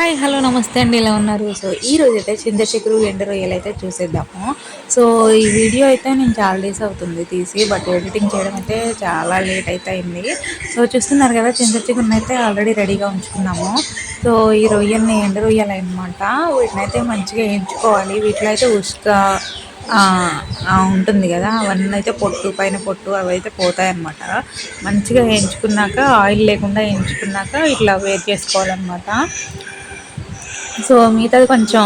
Hi hello నమస్తే అండి. ఎలా ఉన్నారు? సో ఈ రోజు అయితే చింత ఎండ ఎండు రొయ్యలు అయితే చూసేద్దాము. సో ఈ వీడియో అయితే నేను చాలా డేస్ అవుతుంది తీసి బట్ ఎడిటింగ్ చేయడం అయితే చాలా లేట్ అయితే అయింది. సో చూస్తున్నారు కదా చింత అయితే ఆల్రెడీ రెడీగా ఉంచుకున్నాము. సో ఈ రొయ్యల్ని ఎండు రొయ్యలు అనమాట వీటిని అయితే మంచిగా వేయించుకోవాలి వీటిలో అయితే ఉష్క ఉంటుంది కదా అవన్నీ అయితే పొట్టు పైన పొట్టు అవి అయితే పోతాయి అన్నమాట. మంచిగా వేయించుకున్నాక ఆయిల్ లేకుండా వేయించుకున్నాక ఇట్లా వేర్ చేసుకోవాలన్నమాట. సో మిగతాది కొంచెం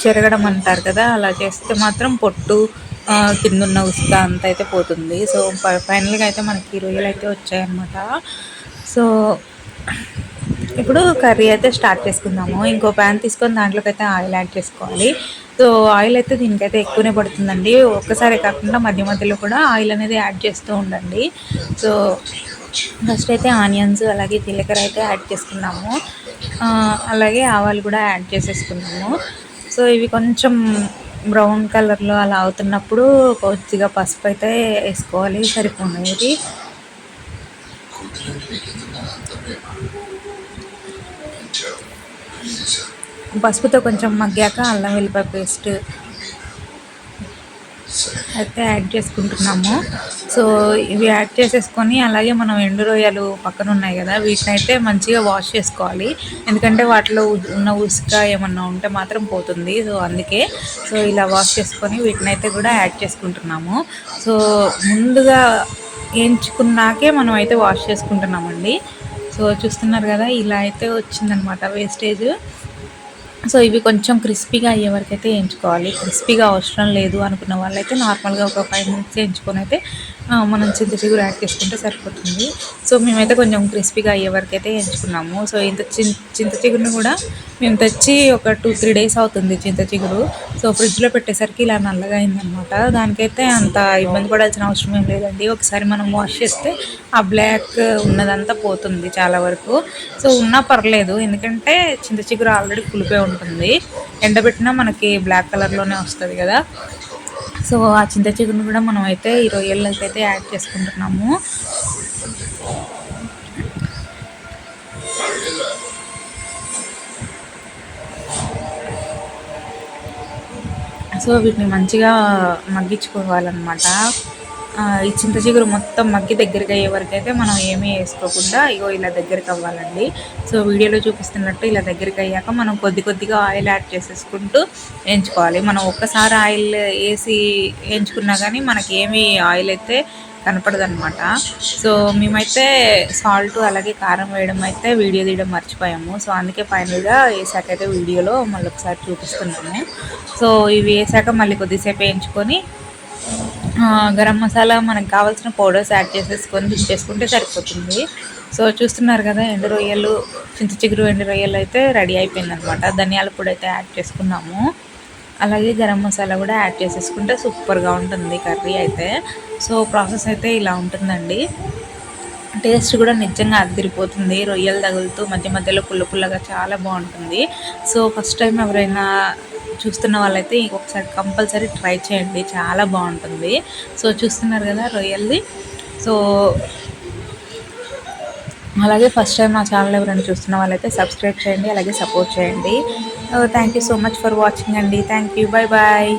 చెరగడం అంటారు కదా అలా చేస్తే మాత్రం పొట్టు కింద ఉన్న ఉసుక అంత అయితే పోతుంది. సో ఫైనల్గా అయితే మనకి రొయ్యలు అయితే వచ్చాయన్నమాట. సో ఇప్పుడు కర్రీ అయితే స్టార్ట్ చేసుకుందాము. ఇంకో ప్యాన్ తీసుకొని దాంట్లోకి అయితే ఆయిల్ యాడ్ చేసుకోవాలి. సో ఆయిల్ అయితే దీనికైతే ఎక్కువనే పడుతుందండి. ఒక్కసారి కాకుండా మధ్య మధ్యలో కూడా ఆయిల్ అనేది యాడ్ చేస్తూ ఉండండి. సో ఫస్ట్ అయితే ఆనియన్స్ అలాగే జీలకర్ర అయితే యాడ్ చేసుకున్నాము. అలాగే ఆవాలు కూడా యాడ్ చేసేసుకున్నాము. సో ఇవి కొంచెం బ్రౌన్ కలర్లో అలా అవుతున్నప్పుడు కొద్దిగా పసుపు అయితే వేసుకోవాలి సరిపోయినది పసుపుతో కొంచెం మగ్గాక అల్లం వెల్లిపాయ పేస్ట్ అయితే యాడ్ చేసుకుంటున్నాము. సో ఇవి యాడ్ చేసేసుకొని అలాగే మనం ఎండు రొయ్యలు పక్కన ఉన్నాయి కదా వీటిని అయితే మంచిగా వాష్ చేసుకోవాలి. ఎందుకంటే వాటిలో ఉన్న ఉసుక ఏమన్నా ఉంటే మాత్రం పోతుంది. సో అందుకే సో ఇలా వాష్ చేసుకొని వీటిని అయితే కూడా యాడ్ చేసుకుంటున్నాము. సో ముందుగా వేయించుకున్నాకే మనం అయితే వాష్ చేసుకుంటున్నామండి. సో చూస్తున్నారు కదా ఇలా అయితే వచ్చిందనమాట వేస్టేజ్ సో ఇవి కొంచెం క్రిస్పీగా అయ్యే వరకు అయితే వేయించుకోవాలి. క్రిస్పీగా అవసరం లేదు అనుకున్న వాళ్ళైతే నార్మల్గా ఒక ఫైవ్ మినిట్స్ వేయించుకొని అయితే మనం చింత చిగురు యాడ్ చేసుకుంటే సరిపోతుంది. సో మేమైతే కొంచెం క్రిస్పీగా అయ్యే వరకు అయితే ఎంచుకున్నాము. సో ఇంత చింత చిగురుని కూడా మేము తెచ్చి ఒక టూ త్రీ డేస్ అవుతుంది చింత చిగురు. సో ఫ్రిడ్జ్లో పెట్టేసరికి ఇలా నల్లగా అయిందనమాట దానికైతే అంత ఇబ్బంది పడాల్సిన అవసరం ఏం లేదండి. ఒకసారి మనం వాష్ చేస్తే ఆ బ్లాక్ ఉన్నదంతా పోతుంది చాలా వరకు. సో ఉన్నా పర్లేదు. ఎందుకంటే చింత చిగురు ఆల్రెడీ పులిపోయి ఉంటుంది. ఎండబెట్టినా మనకి బ్లాక్ కలర్లోనే వస్తుంది కదా. సో ఆ చింత చిగురును కూడా మనం అయితే ఈ రొయ్యల్లోకి అయితే యాడ్ చేసుకుంటున్నాము. సో వీటిని మంచిగా మగ్గించుకోవాలన్నమాట. ఈ చింత చిగురు మొత్తం మగ్గి దగ్గరికి అయ్యే వరకు అయితే మనం ఏమీ వేసుకోకుండా ఇగో ఇలా దగ్గరికి అవ్వాలండి. సో వీడియోలో చూపిస్తున్నట్టు ఇలా దగ్గరికి అయ్యాక మనం కొద్ది కొద్దిగా ఆయిల్ యాడ్ చేసేసుకుంటూ వేయించుకోవాలి. మనం ఒక్కసారి ఆయిల్ వేసి వేయించుకున్నా కానీ మనకి ఏమీ ఆయిల్ అయితే కనపడదనమాట సో మేమైతే సాల్ట్ అలాగే కారం వేయడం అయితే వీడియో తీయడం మర్చిపోయాము. సో అందుకే ఫైనల్గా వేసాకైతే వీడియోలో మళ్ళీ ఒకసారి చూపిస్తున్నాము సో ఇవి వేసాక మళ్ళీ కొద్దిసేపు వేయించుకొని గరం మసాలా మనకు కావాల్సిన పౌడర్స్ యాడ్ చేసేసుకొని దించేసుకుంటే సరిపోతుంది. సో చూస్తున్నారు కదా ఎండు రొయ్యలు చింత చిగురు ఎండు రొయ్యలు అయితే రెడీ అయిపోయింది అనమాట ధనియాల పొడి అయితే యాడ్ చేసుకున్నాము. అలాగే గరం మసాలా కూడా యాడ్ చేసేసుకుంటే సూపర్గా ఉంటుంది కర్రీ అయితే. సో ప్రాసెస్ అయితే ఇలా ఉంటుందండి. టేస్ట్ కూడా నిజంగా అదిరిపోతుంది. రొయ్యలు తగులుతూ మధ్య మధ్యలో పుల్ల పుల్లగా చాలా బాగుంటుంది. సో ఫస్ట్ టైం ఎవరైనా చూస్తున్న వాళ్ళైతే ఇంకొకసారి కంపల్సరీ ట్రై చేయండి. చాలా బాగుంటుంది. సో చూస్తున్నారు కదా రొయ్యల్ది. సో అలాగే ఫస్ట్ టైం మా ఛానల్ ఎవరైనా చూస్తున్న వాళ్ళైతే సబ్స్క్రైబ్ చేయండి అలాగే సపోర్ట్ చేయండి. Thank you so much for watching అండి. Thank you bye bye